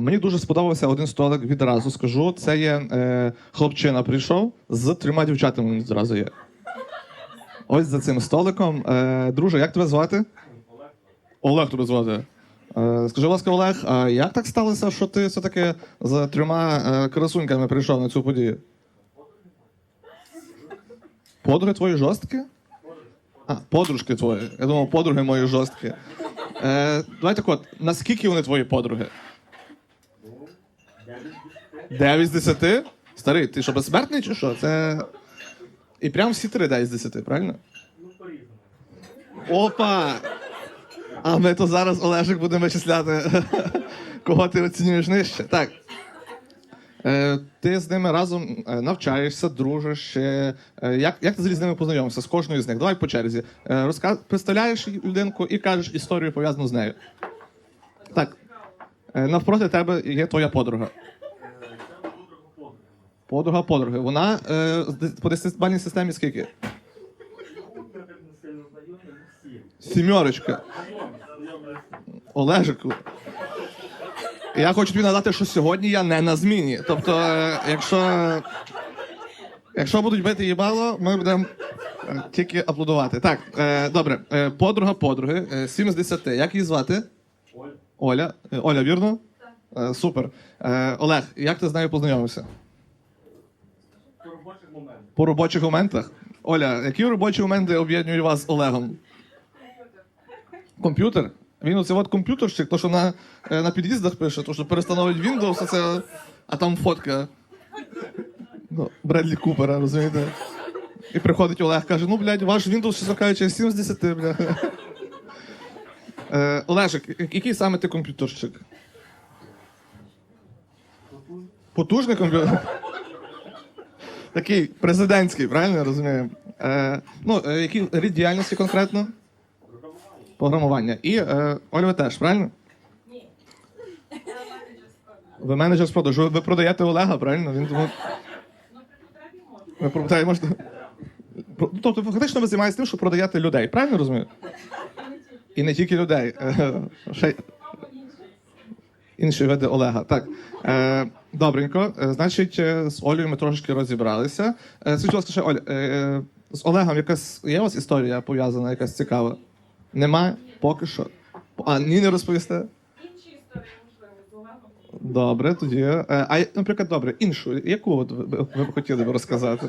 Мені дуже сподобався один столик відразу скажу. Це є е, хлопчина прийшов з трьома дівчатами він зразу є. Ось за цим столиком. Е, друже, як тебе звати? Олег. Олег тебе звати. Е, скажи, будь ласка, Олег, а як так сталося, що ти все-таки з трьома е, красуньками прийшов на цю подію? Подруги твої жорсткі? А, подружки твої. Я думав, подруги мої жорсткі. Е, давай так от, наскільки вони твої подруги? 9 з 10? Старий, ти що, безсмертний чи що? Це. І прям всі три 9 з 10, правильно? Опа! А ми то зараз Олежик будемо вичисляти, кого ти оцінюєш нижче. Так. Е, ти з ними разом е, навчаєшся, дружиш. Е, е, як, як ти з ними познайомився? З кожною з них? Давай по черзі. Е, розказ... Представляєш людинку і кажеш історію пов'язану з нею. Так. Е, навпроти тебе є твоя подруга. Подруга подруги. Вона е, по десятибальній системі скільки? Сімерочка. Олежику. Я хочу тобі нагадати, що сьогодні я не на зміні. Тобто, е, якщо, якщо будуть бити їбало, ми будемо е, тільки аплодувати. Так, е, добре. Е, подруга подруги, е, 7 з 10. Як її звати? Оля. Оля. Е, Оля, вірно? Так. Е, супер. Е, Олег, як ти з нею познайомився? По робочих моментах. Оля, які робочі моменти об'єднують вас з Олегом? Комп'ютер? Він оце от комп'ютерщик, то що на, е, на під'їздах пише, то що перестановить Windows, це, а там фотка. Ну, Бредлі Купера, розумієте? І приходить Олег, каже: ну, блядь, ваш Windows, чесно кажучи, 7 з 10, бля. Е, Олежик, який саме ти комп'ютерщик? Потужний комп'ютер? Такий президентський, правильно я розумію? Е, ну, е, які рід діяльності конкретно? Програмування. І е, Оля, ви теж, правильно? Ні. Ви менеджер з продажу. Ви продаєте Олега, правильно? Він тому. Ви продаєте, можете. Про- ну, Тобто, фактично ви займаєтесь тим, що продаєте людей, правильно розумію? І не тільки людей. Е, Ще... й- Інші види Олега. Так. Е, добренько. Е, значить, е, з Олею ми трошки розібралися. Е, скажіть, ласка, ще Оля, е, з Олегом якась є у вас історія пов'язана, якась цікава? Нема? Поки що. А, ні, не розповісте? Інші історії, можливо, з Олегом. Добре, тоді. А, наприклад, добре, іншу, яку от ви, ви- б хотіли б розказати?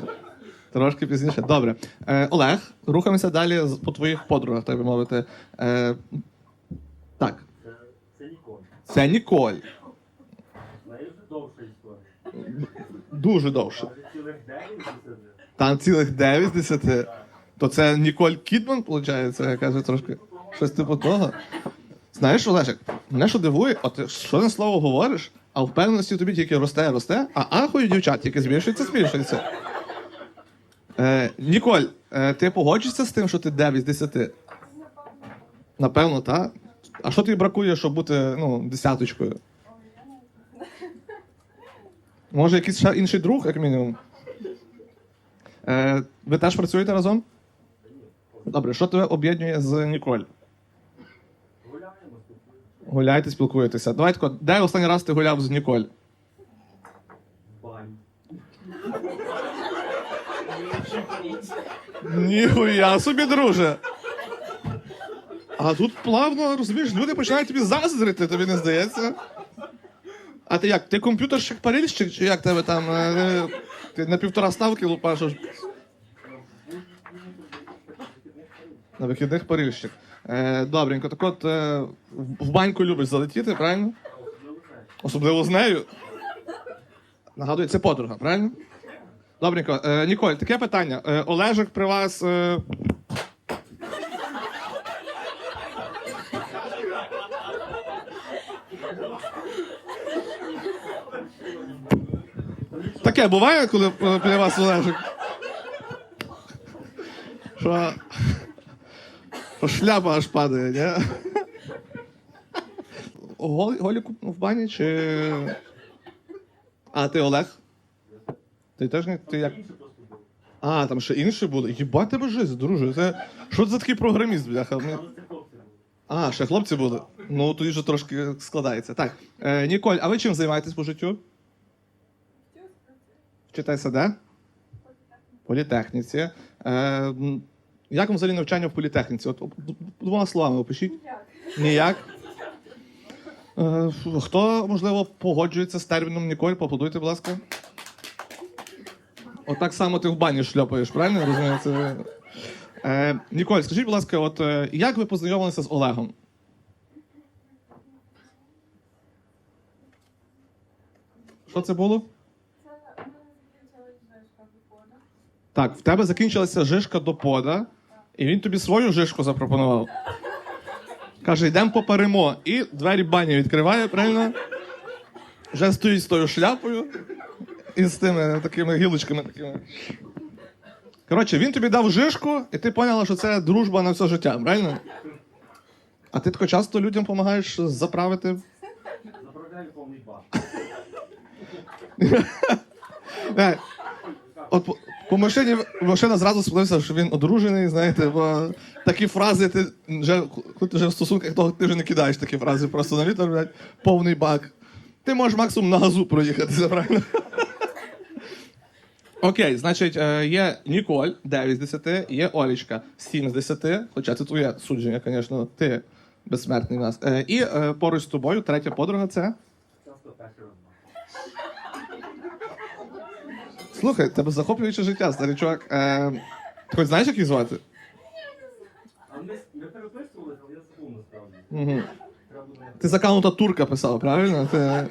Трошки пізніше. Добре. Е, Олег, рухаємося далі по твоїх подругах, так би мовити. Е, так. Це Ніколь. Дуже довше. Вже цілих 9 місяців. Там цілих 9 з 10. То це Ніколь Кідман, виходить, я кажу трошки. Щось типу того. Знаєш, Олежик, мене що дивує, от що на слово говориш, а впевненості тобі тільки росте, росте, а ахою дівчат тільки збільшується, збільшується. Е, Ніколь, е, ти погоджуєшся з тим, що ти 9 з 10? Напевно, так. А що тобі бракує, щоб бути ну, десяточкою? Може, якийсь ще інший друг, як мінімум? Е, ви теж працюєте разом? Добре, що тебе об'єднує з Ніколь? Гуляєте, спілкуєтеся. Давай тако, де останній раз ти гуляв з Ніколь? Ніхуя собі, друже. А тут плавно, розумієш, люди починають тобі заздрити, тобі не здається. А ти як? Ти комп'ютерщик парильщик, чи як тебе там? е, е, Ти на півтора ставки лупашиш? На вихідних парильщик. Е, добренько, так от е, в- в баньку любиш залетіти, правильно? Особливо з нею. Нагадую, це подруга, правильно? Добренько. Е, Ніколь, таке питання. Е, Олежик при вас. Е... Таке буває, коли е, при вас Олежик. Що. шляпа аж падає, ні? Голі, голі в бані чи. А ти Олег? Ти теж не. Ти як? А, там ще інші були. Єбать тебе жизнь, друже. Це... Що це за такий програміст, бляха? А, ще хлопці були. Ну, тоді вже трошки складається. Так. Е, Ніколь, а ви чим займаєтесь по життю? Вчитеся де? Політехніці. Е, як вам взагалі навчання в політехніці? От, двома словами опишіть. Ніяк. Е, хто, можливо, погоджується з терміном Ніколь? Поаплодуйте, будь ласка. От так само ти в бані шльопаєш, правильно я. Е, Ніколь, скажіть, будь ласка, от е, як ви познайомилися з Олегом? Що це було? Це в мене закінчилась жишка вихода. Так, в тебе закінчилася жишка до пода, і він тобі свою жишку запропонував. Каже, йдемо поперемо. І двері бані відкриває, правильно? Вже стоїть з тою шляпою і з тими такими гілочками такими. Коротше, він тобі дав жишку, і ти поняла, що це дружба на все життя, правильно? А ти тако часто людям допомагаєш заправити. Заправляю повний бак. Е, От по, машині машина зразу сподивився, що він одружений, знаєте, бо такі фрази ти вже, вже в стосунках, то ти вже не кидаєш такі фрази, просто на літер, блядь, повний бак. Ти можеш максимум на газу проїхати, правильно? Окей, значить, е, є Ніколь 9 з 10, є Олічка 7 з 10, хоча це твоє судження, звісно, ти безсмертний в нас. Е, І е, поруч з тобою третя подруга це. Часто перший раз. Слухай, тебе захоплююче життя, старий чувак. Е, ти хоч знаєш, як їх звати? А ми, ми переписувалися, але я забув насправді. Угу. Треба буде... Ти з аккаунта турка писав, правильно? Ти...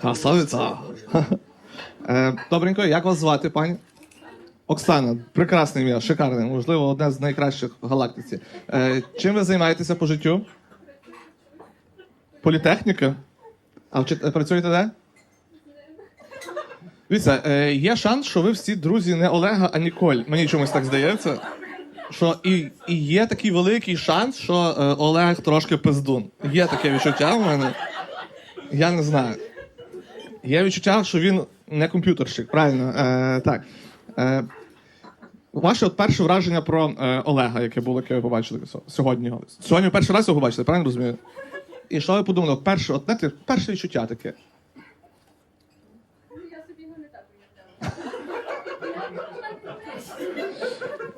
Красавиця. Е, добренько, як вас звати, пані? Оксана, прекрасне ім'я, шикарне, можливо, одне з найкращих в галактиці. Е, чим ви займаєтеся по життю? Політехніка? А вчи- працюєте де? Дивіться, е, є шанс, що ви всі друзі не Олега, а Ніколь. Мені чомусь так здається. Що і, і є такий великий шанс, що е, Олег трошки пиздун. Є таке відчуття в мене. Я не знаю. Є відчуття, що він не комп'ютерщик, правильно? Е, так. Е, ваше от перше враження про е, Олега, яке було, яке ви побачили сьогодні. Сьогодні перший раз його побачили, правильно розумію? І що ви подумали? Перше, от, знаєте, перше відчуття таке. Я собі його не так уявляла.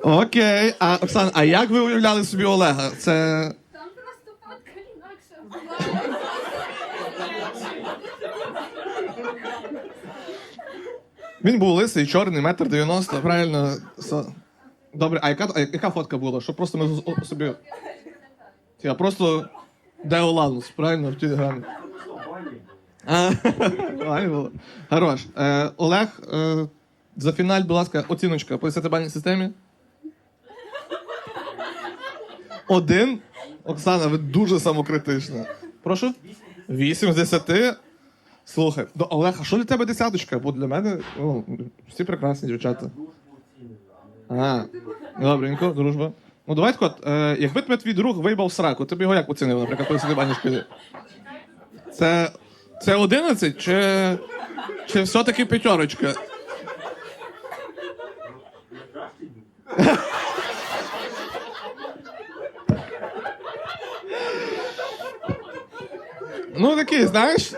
Окей. А Оксана, а як ви уявляли собі Олега? Це. Там просто фотка інакша була. Він був лисий, чорний, метр дев'яносто, правильно. Со- Добре, а яка, а яка фотка була? Щоб просто ми з- собі. Я просто Деоланус, правильно, в телеграмі. Що, бані? А, правильно було. Хорош. Е, Олег, е, за фіналь, будь ласка, оціночка по десятибальній системі. Один. Оксана, ви дуже самокритична. Прошу? Вісім з десяти. Слухай, до Олег, а що для тебе десяточка? Бо для мене ну, всі прекрасні дівчата. А добренько, дружба. Ну давай так от, е, якби тебе твій друг виїбав в сраку, ти б його як оцінив, наприклад, по десятибальній шкалі? Це. Це 11 чи. Чи все-таки п'ятерочка? Ну такий, знаєш.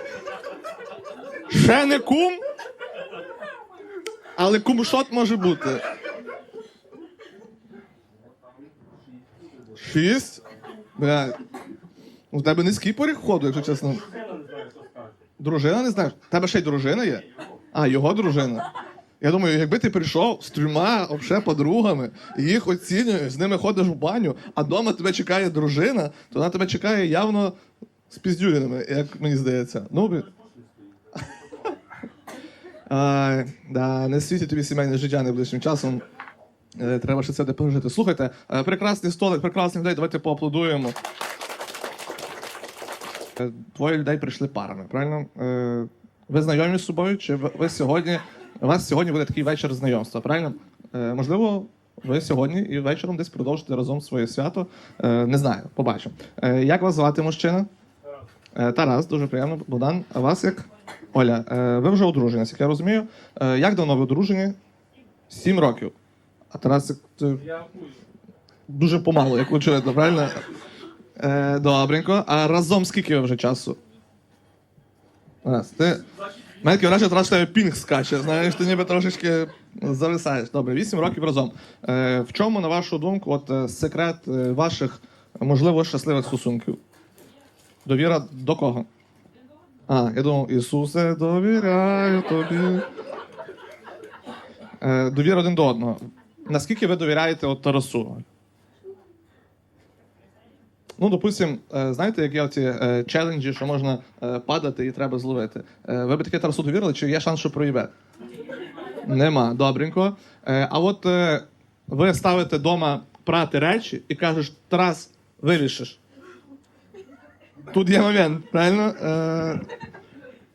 Ще не кум. Але кумшот може бути. Шість? Бля. У тебе низький поріг входу, якщо чесно. Сина не знаю, що скаже. Дружина не знаєш? Тебе ще й дружина є? А, його дружина. Я думаю, якби ти прийшов з трьома обше подругами, їх оцінюєш, з ними ходиш в баню, а вдома тебе чекає дружина, то вона тебе чекає явно з піздюлінами, як мені здається. Ну. А, да, не світі тобі сімейне життя найближчим часом. Е, Треба ще це де пережити. Слухайте, е, прекрасний столик, прекрасних людей, давайте поаплодуємо. Е, Двоє людей прийшли парами, правильно? Е, Ви знайомі з собою? Чи ви ви сьогодні? У вас сьогодні буде такий вечір знайомства, правильно? Е, Можливо, ви сьогодні і вечором десь продовжите разом своє свято. Е, Не знаю, побачимо. Е, Як вас звати мужчина? Тарас, дуже приємно. Богдан, а вас як? Оля, е, ви вже одружені, як я розумію. Е, Як давно ви одружені? Сім років. А Тарас, це Я дуже помало, як очевидно, правильно? Е, добренько. А разом скільки вже часу? Раз. Ти... Мене враження, що тебе пінг скаче, знаєш, ти ніби трошечки зависаєш. Добре, 8 років разом. Е, в чому, на вашу думку, от, е, секрет е, ваших, можливо, щасливих стосунків? Довіра до кого? А, я думав, Ісусе, довіряю тобі. Е, довіра один до одного. Наскільки ви довіряєте от Тарасу? Ну, допустим, е, знаєте, як є оці е, челенджі, що можна е, падати і треба зловити. Ви б таке Тарасу довірили, чи є шанс, що проїбе? Нема, добренько. А от ви ставите вдома прати речі і кажеш, Тарас, вирішиш. Тут є момент, правильно?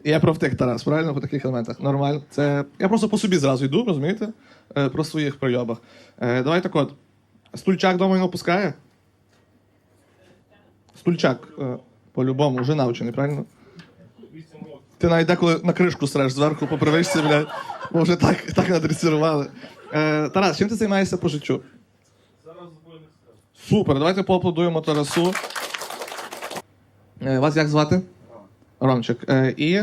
Я про втик Тарас, правильно? По таких елементах. Нормально. Це... Я просто по собі зразу йду, розумієте? Про своїх пройобах. Е, Давай так от. Стульчак дома не опускає? Стульчак, е, по-любому, вже навчений, правильно? Ти навіть деколи на кришку среш зверху по привичці, блядь. Бо вже так, так надресірували. Е, Тарас, чим ти займаєшся по життю? Зараз збройних сил. Супер, давайте поаплодуємо Тарасу. Е, Вас як звати? Ромчик. Е, І,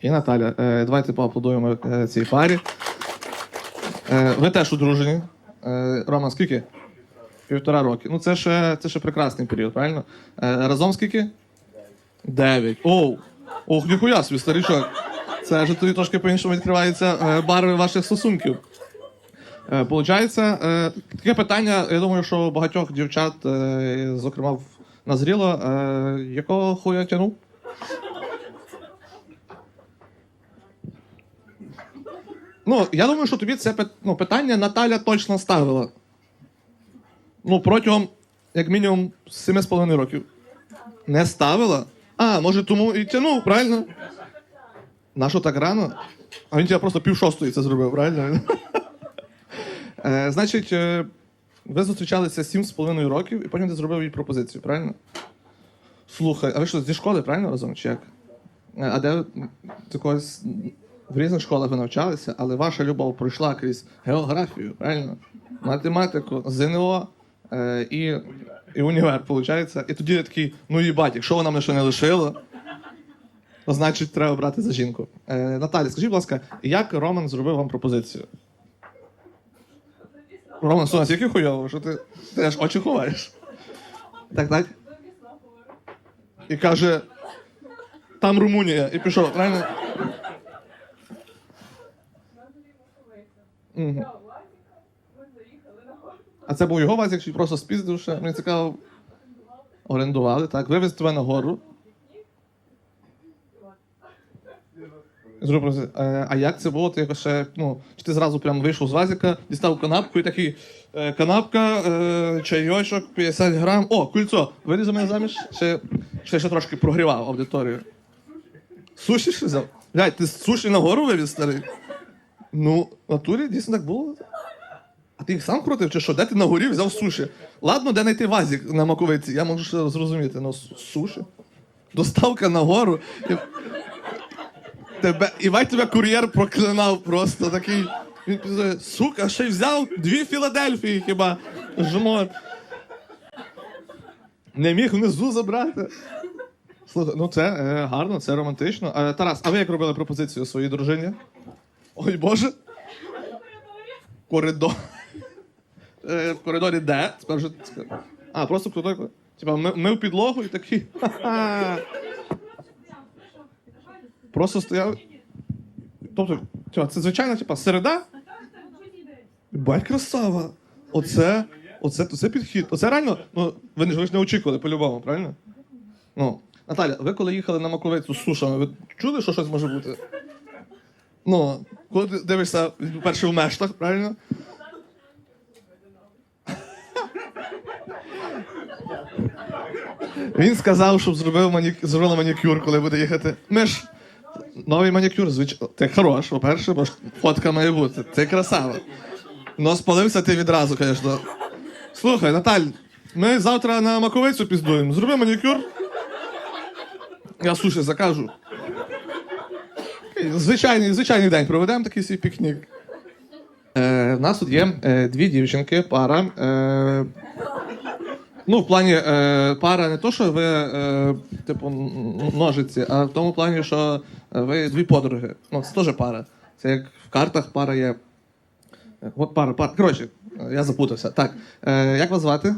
і Наталя. Е, Давайте поаплодуємо е, цій парі. Е, Ви теж одружені. Е, Рома, скільки? Півтора роки. Ну, це ще, це ще прекрасний період, правильно? Е, Разом скільки? Дев'ять. Оу! Ох, ніхуя собі, старичок. Це вже тоді трошки по-іншому відкриваються е, барви ваших стосунків. Е, Получається, е, таке питання, я думаю, що багатьох дівчат, е, зокрема, в- назріло, е, якого хуя тянув? Ну, я думаю, що тобі це ну, питання Наталя точно ставила. Ну, протягом, як мінімум, 7,5 років. Не ставила? А, може, тому і тянув, правильно? Нащо так рано? А він тебе просто пів шостої це зробив, правильно? Е, значить, е, ви зустрічалися 7,5 років і потім ти зробив їй пропозицію, правильно? Слухай, а ви що, зі школи, правильно разом? Чи як? Е, А де ви м, з в різних школах ви навчалися, але ваша любов пройшла крізь географію, правильно? Математику, ЗНО е, і, і універ, виходить. І тоді я такий, ну їбать, якщо вона мене ще не лишила, то значить треба брати за жінку. Е, Наталі, скажіть, будь ласка, як Роман зробив вам пропозицію? Роман, нас, яке хуйово, що ти, ти аж очі ховаєш? Так, так? І каже, там Румунія, і пішов, правильно? А це був його вазик, чи просто спіздив ще? Мені цікаво. Орендували, так. Вивез тебе на гору. Е, А як це було? Ти якось ще, ну, чи ти зразу прям вийшов з вазика, дістав канапку і такий е, канапка, е, чайочок, 50 грам. О, кульцо, вийди за мене заміж? Ще, ще, ще трошки прогрівав аудиторію. Суші ще взяв? Блядь, ти суші на гору вивіз, старий? Ну, в натурі дійсно так було. А ти їх сам крутив, чи що? Де ти на горі взяв суші? Ладно, де знайти вазик на маковиці, я можу зрозуміти. Ну, суші. Доставка на гору. І- Тебе, і бать тебе кур'єр проклинав просто такий. Він пізнає, сука, ще й взяв дві Філадельфії хіба. Жмот. Не міг внизу забрати. Слухай, ну це е, гарно, це романтично. Е, Тарас, а ви як робили пропозицію своїй дружині? Ой Боже. Коридор. Е, в коридорі де? Спершу. А, просто в коридорі. Типа, ми, ми в підлогу і такий. Просто стояв. Тобто, типа, це звичайна, типа, середа? Бать красава. Оце, оце, оце підхід. Оце реально, ну, ви ж ви ж не очікували по-любому, правильно? Ну, Наталя, ви коли їхали на Маковицю з сушами, ви чули, що щось може бути? Ну, коли ти дивишся перше в мештах, правильно? Він сказав, щоб зробив манік... зробила манікюр, коли буде їхати. Ми ж новий манікюр, звичайно. Ти хорош, по-перше, бо ж фотка має бути. Ти красава. Ну, спалився ти відразу, звісно. Слухай, Наталь, ми завтра на маковицю піздуємо. Зроби манікюр. Я суші закажу. Звичайний, звичайний день проведемо такий свій пікнік. Е, в нас тут є е, дві дівчинки, пара. Е, Ну, в плані е, пара не то, що ви, е, типу, ножиці, а в тому плані, що ви дві подруги. Ну, це теж пара. Це як в картах пара є. Е, От пара, пара. Коротше, е, я запутався. Так. Е, як вас звати?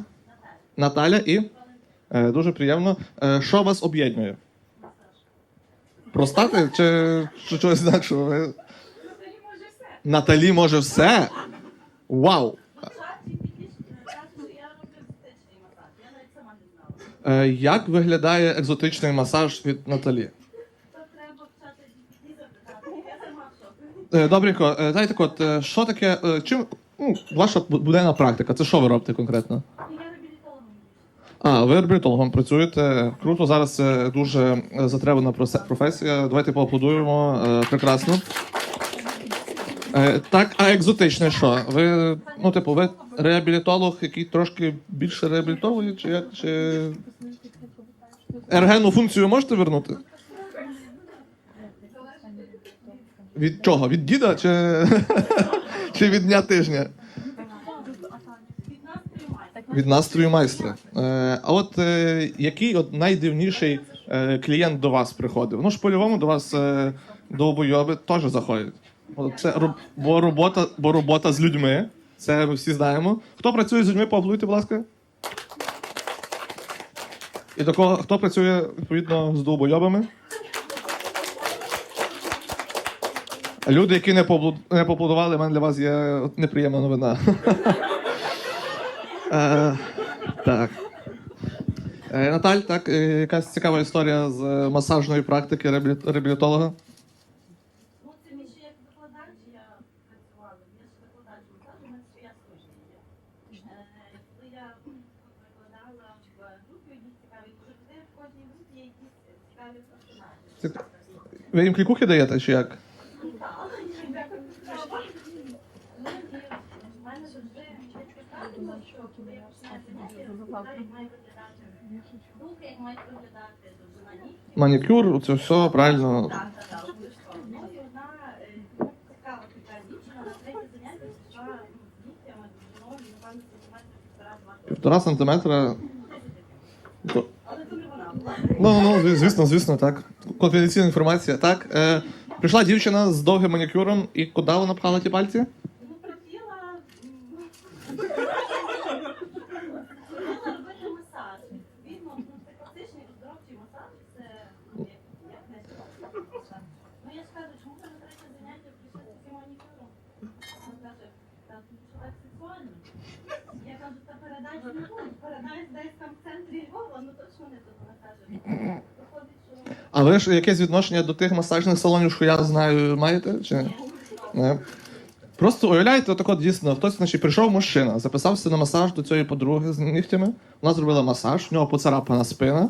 Наталя і. Е, дуже приємно. Е, що вас об'єднує? Простати чи, чи щось інакшого? Ви- Наталі може все. Наталі може все. Вау! Е, як виглядає екзотичний масаж від Наталі? Е, Добренько, е, дайте е, що таке, е, чим ну, ваша буденна практика? Це що ви робите конкретно? А, ви реабілітологом працюєте. Круто, зараз це дуже е, затребана професія. Давайте поаплодуємо. Е, Прекрасно. Е, Так, а екзотичне що? Ви, ну, типу, ви реабілітолог, який трошки більше реабілітовує, чи як? Чи... Ергенну функцію можете вернути? Від чого? Від діда чи, чи від дня тижня? Від настрою майстра. Е, а от е, який от найдивніший е, клієнт до вас приходив? Ну ж по-любому до вас е, довбойоби теж заходять. Це, роб- бо, робота, бо робота з людьми, це ми всі знаємо. Хто працює з людьми, поаплодуйте, будь ласка. І до кого хто працює відповідно з довбойобами? Люди, які не поаплод- не поаплодували, в мене для вас є неприємна новина. Е, Так. Е, Наталь, так, е, якась цікава історія з масажної практики реабілі- реабілітолога. Ну, це мені ще як викладач я працювала. Я ж викладач масажу, у мене своя студія є. Е, Коли я викладала в групі одній цікаві, завжди в кожній групі є якісь цікаві персонажі. Цік- Ви їм клікухи даєте чи як? Ну, і в мене завжди дівчатка правила, що коли я починаю заняття, я як має виглядати руки, як мають виглядати довжина ніг. Манікюр, це все правильно. Так, так, так, обов'язково. Ну і одна е, цікава така дівчина на третє заняття пішла з дітями, довжиною, напевно, сантиметрів півтора-два. Півтора сантиметра. Ну, ну, звісно, звісно, так. Конфіденційна інформація. Так. Е, прийшла дівчина з довгим манікюром, і куди вона пхала ті пальці? Ну, хотіла це класичний оздоровчий масаж, це як, не. Ну, я ж чому ви на заняття прийшли з манікюром? Вона каже, та тут так сексуально. Я кажу, та передача не тут, передач десь там в центрі Львова, ну точно не тут. Вона каже. А ви ж якесь відношення до тих масажних салонів, що я знаю, маєте? Чи? Не. Просто уявляєте, отак от дійсно, хтось значить, прийшов мужчина, записався на масаж до цієї подруги з нігтями. Вона зробила масаж, в нього поцарапана спина.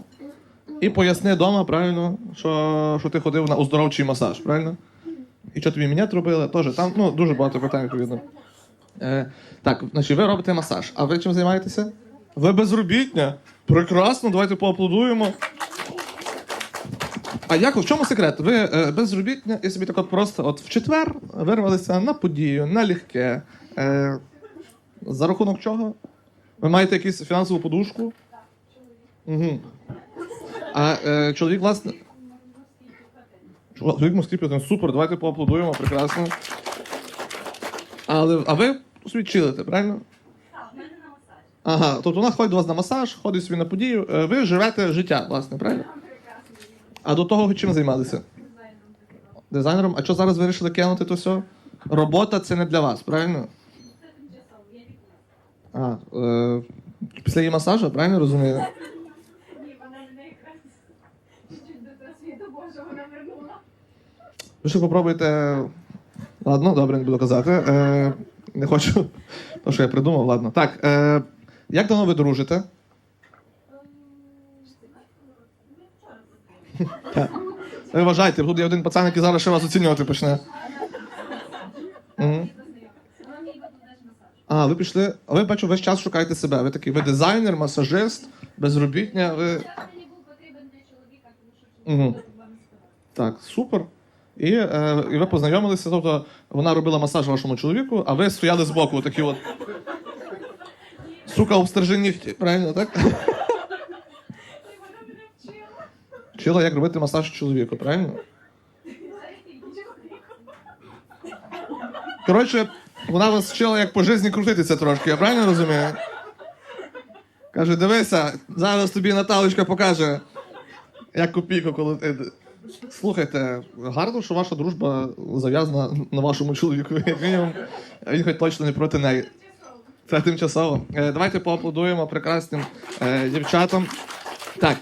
І поясни вдома, правильно, що, що ти ходив на оздоровчий масаж, правильно? І що тобі мінет робили? Теж там ну, дуже багато питань, відповідно. Е, так, значить, ви робите масаж. А ви чим займаєтеся? Ви безробітня? Прекрасно, давайте поаплодуємо. А як в чому секрет? Ви е, безробітня і собі так от просто от в четвер вирвалися на подію, на легке. Е, за рахунок чого? Ви маєте якусь фінансову подушку? Угу. А е, чоловік, власне. Чоловік москві супер, давайте поаплодуємо, прекрасно. Але, а ви собі чилите, правильно? Так, в мене на масажі. Ага, тобто вона ходить до вас на масаж, ходить собі на подію. Е, Ви живете життя, власне, правильно? А до того чим займалися? Дизайнером. А що зараз вирішили кинути то все? Робота це не для вас, правильно? А, е, після її масажу, правильно розумію? Ні, вона мене якраз чуть до того Божого вона вернула. Ви ще попробуйте. Ладно, добре, не буду казати. Е, не хочу. То, що я придумав, ладно. Так, е, як давно ви дружите? Ви вважайте, тут є один пацан, який зараз ще вас оцінювати почне. А, ви пішли. А ви бачу, весь час шукаєте себе. Ви такий, ви дизайнер, масажист, безробітня. Ви... Мені був потрібен для чоловіка, тому що Мгм. чоловік. Так, супер. І, е, і ви познайомилися, тобто вона робила масаж вашому чоловіку, а ви стояли збоку, такі от. Сука, обстержи нігті, правильно, так? І вона мене вчила. Вчила, як робити масаж чоловіку, правильно? Коротше, вона вас вчила, як по житті крутитися трошки, я правильно розумію? Каже, дивися, зараз тобі Наталочка покаже, як копійку колотити. Слухайте, гарно, що ваша дружба зав'язана на вашому чоловіку. Він хоч точно не проти неї. Це тимчасово. Е, давайте поаплодуємо прекрасним е, дівчатам. Так.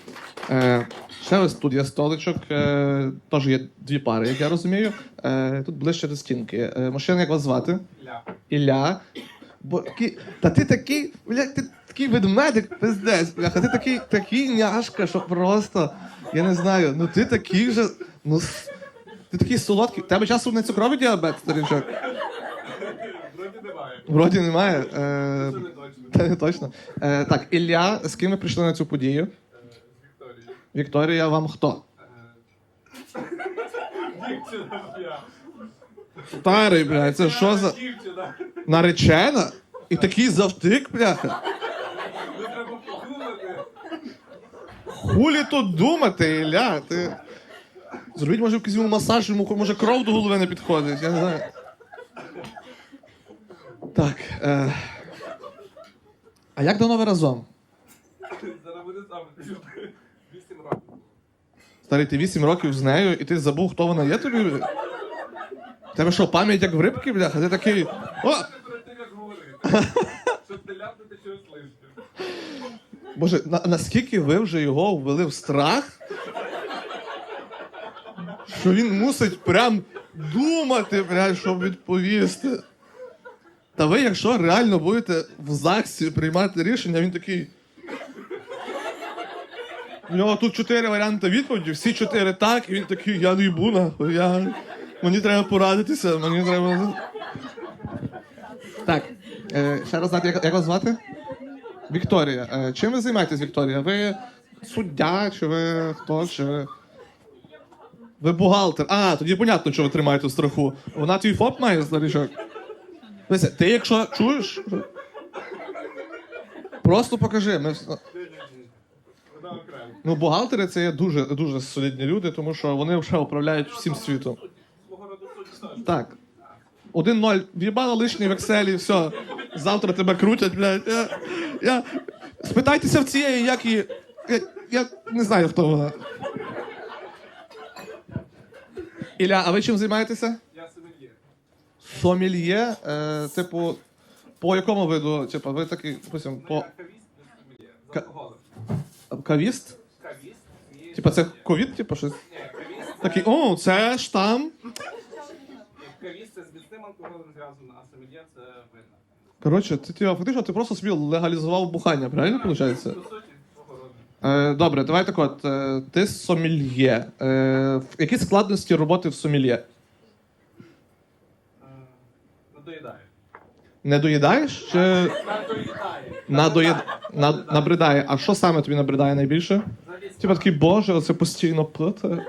Ще ось тут є столичок. Е, теж є дві пари, як я розумію. Е, тут ближче до стінки. Е, мужчина, як вас звати? Ілля. Ілля. Бо, такий- та ти такий, блядь, ти такий ведмедик, пиздець, бляха, ти такий, такий няшка, що просто. Я не знаю, ну ти такий же. Ну, с- ти такий солодкий. Тебе часом не цукровий діабет, старичок? Вроді немає. Вроді немає. Е, Це не точно. та не точно. Е, так, Ілля, з ким ви прийшли на цю подію? Вікторія, вам хто? Дівчина. Старий, блядь, це що за наречена? І такий завтик, бляха. Ну треба подумати. Хулі тут думати, Ілля. Ти... Зробіть, може, якийсь масаж, йому може кров до голови не підходить, я не знаю. Так. Е... А як давно ви разом? Зараз буде саме. Вісім. Старий, ти 8 років з нею, і ти забув, хто вона є тобі? Тебе що, пам'ять як в рибки, бляха? Ти такий. О! Щоб не ляпнути щось лишнє. Боже, на, наскільки ви вже його ввели в страх? Що він мусить прям думати, блядь, щоб відповісти. Та ви, якщо реально будете в ЗАГСі приймати рішення, він такий. У нього тут чотири варіанти відповіді, всі чотири так, і він такий, я не їбу, нахуй, я... мені треба порадитися, мені треба. Так, е, ще раз знати, як, як вас звати? Вікторія. Е, чим ви займаєтесь, Вікторія? Ви суддя, чи ви хто? Чи ви... ви бухгалтер. А, тоді понятно, що ви тримаєте в страху. Вона твій ФОП має старичок. Дивися, ти якщо чуєш. Просто покажи. Ми... Ну, бухгалтери це є дуже, дуже солідні люди, тому що вони вже управляють всім світом. Так. 1-0. В'їбало лишній в Excel, і все. Завтра тебе крутять, блядь. Я, я... Спитайтеся в цієї, як її. Я, я не знаю, хто вона. Ілля, а ви чим займаєтеся? Я сомельє. Сомельє, е, типу, по якому виду? Типу, ви такий, допустим, Ну, по я кавіст сомельє. З алкоголем. Кавіст? Типа це ковід, типу, щось? Такий, о, це штам. Кавіст це з міцним алкоголем зв'язано, а сомельє це винна. Коротше, ти, ти фактично ти просто собі легалізував бухання, правильно виходить? Е, добре, давай так от. Е, ти сомельє. Е, в- які складності роботи в сомельє? Е, Надоїдає. Не доїдаєш чи Надоїдає. над... набридає? А що саме тобі набридає найбільше? Типа такий, боже, оце постійно пити.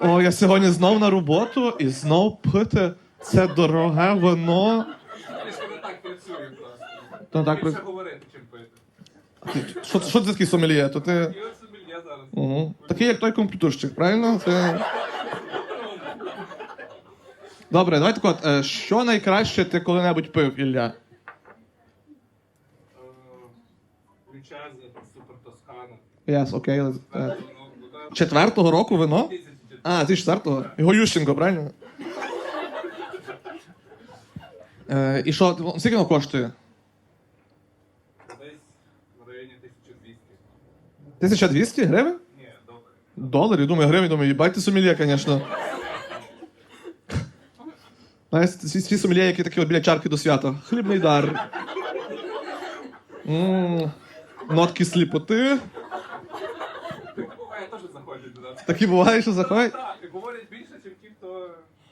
О, я сьогодні знов на роботу і знов пити. Це дороге вино. Та так Більше говорити, чим пити. Що, що ти такий сомельє? То ти. Угу. Такий, як той комп'ютерщик, правильно? Це... Добре, давай так от. е, Що найкраще ти коли-небудь пив, Ілля? Е, Лючезе, супер тоскана. Яс, окей. е, Ну, ну. Четвертого року вино? А, ти четвертого? Його Ющенко, правильно? Е, і що, ти- скільки воно коштує? Десь в районі 1200. 1200 гривень? Ні, добре. Доларів, думаю, гривень, думаю, їбать ти сомельє, звісно. Знаєш, ці, сомельє, які такі біля чарки до свята. Хлібний дар. м нотки сліпоти. Так буває, теж заходять туди. Такі буває, що заходять. Так, говорять більше, ніж ті, хто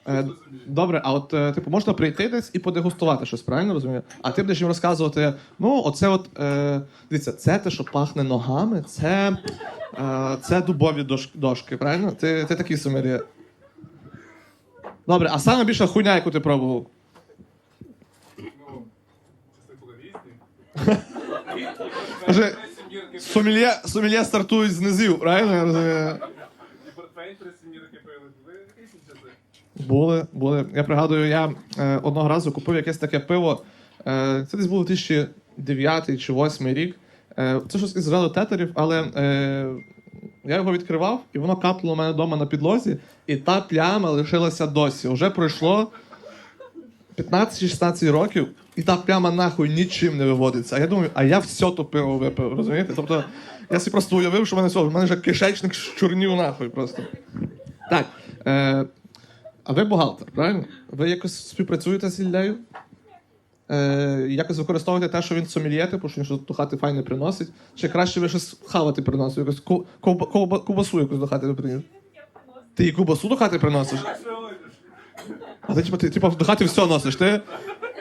Е. Добре, а от е, типу можна прийти десь і подегустувати щось, правильно розумію? А ти будеш їм розказувати: ну, оце от е, дивіться, це те, що пахне ногами, це, е, це дубові дош, дошки, правильно? Ти, ти такий сомельє. Добре, а саме більша хуйня, яку ти пробував? Ну, Каже, Сомельє, сомельє стартують з низів, правильно я розумію? Були, були. Я пригадую, я е, одного разу купив якесь таке пиво. Е, це десь було 2009 чи 2008 рік. Е, це щось із Red тетерів, але е, я його відкривав, і воно капнуло у мене вдома на підлозі, і та пляма лишилася досі. Уже пройшло 15-16 років, і та пляма нахуй нічим не виводиться. А я думаю, а я все то пиво випив, розумієте? Тобто я собі просто уявив, що в мене все, в мене вже кишечник щурнів нахуй просто. Так. Е, а ви бухгалтер, правильно? Ви якось співпрацюєте з Іллею? Е, якось використовуєте те, що він сомельє, типу, що він щось до хати файне приносить? Чи краще ви щось хавати приносите? Якось ковбасу якусь до хати приніс? Ти і ковбасу до хати приносиш? А ти, типу, ти типу, до хати все носиш. Ти,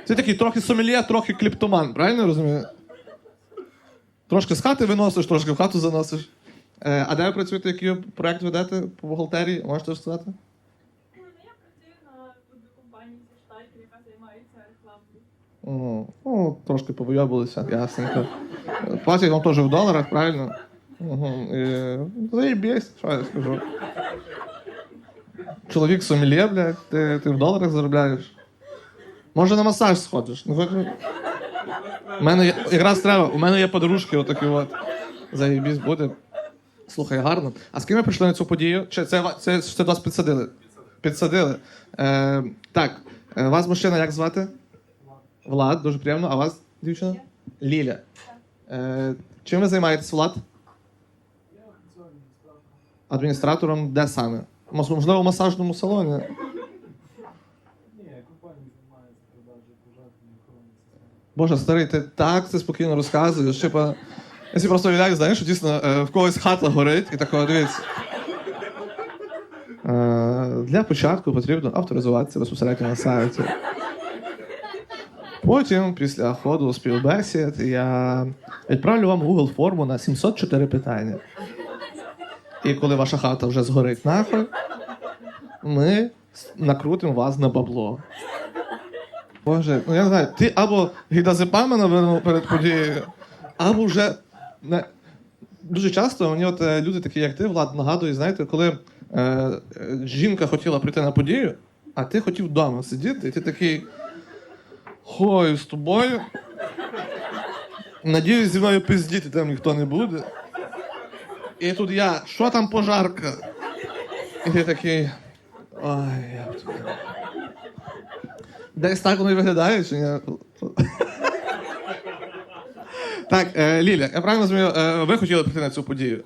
ти такий трохи сомельє, трохи кліптоман, правильно я розумію? Трошки з хати виносиш, трошки в хату заносиш. Е, а де ви працюєте, який проект ведете по бухгалтерії? Можете сказати? Ну, я працюю на компанії зі штатів, яка займається О, ну, трошки повийобилися, ясненько. Платять вам теж в доларах, правильно? Угу. І... Заєбєсь, що я скажу. Чоловік сомельє, блядь, ти, ти в доларах заробляєш. Може на масаж сходиш? Ну, хоч... У мене є... якраз треба, у мене є подружки отакі от. Заєбісь буде. Слухай, гарно. А з ким ви прийшли на цю подію? Чи це, ва- це, це вас підсадили? Підсадили. Е, так, е, вас мужчина як звати? Влад, дуже приємно. А вас, дівчина? Ліля. Е, чим ви займаєтесь, Влад? Адміністратором де саме? Можливо, в масажному салоні. Ні, компанія займається продажею пожежної охорони системи. Боже, старий, ти так це спокійно розказуєш. Типа, я собі просто уявляю, знаєш, що дійсно е, в когось хата горить і такого дивіться. Е, для початку потрібно авторизуватися безпосередньо на сайті. Потім, після ходу співбесід, я відправлю вам Google форму на 704 питання. І коли ваша хата вже згорить нахуй, ми накрутимо вас на бабло. Боже, ну я не знаю, ти або гідазепами навернув перед подією, або вже не. Дуже часто мені от е, люди такі, як ти, Влад, нагадують, знаєте, коли е, е, жінка хотіла прийти на подію, а ти хотів вдома сидіти, і ти такий. Хой з тобою. Надіюсь, зі мною пиздіти там ніхто не буде. І тут я, що там пожарка? І ти такий. Ой, я б тебе. Десь так воно і виглядає, чи ні? Так, е, Ліля, я правильно розумію, е, ви хотіли прийти на цю подію?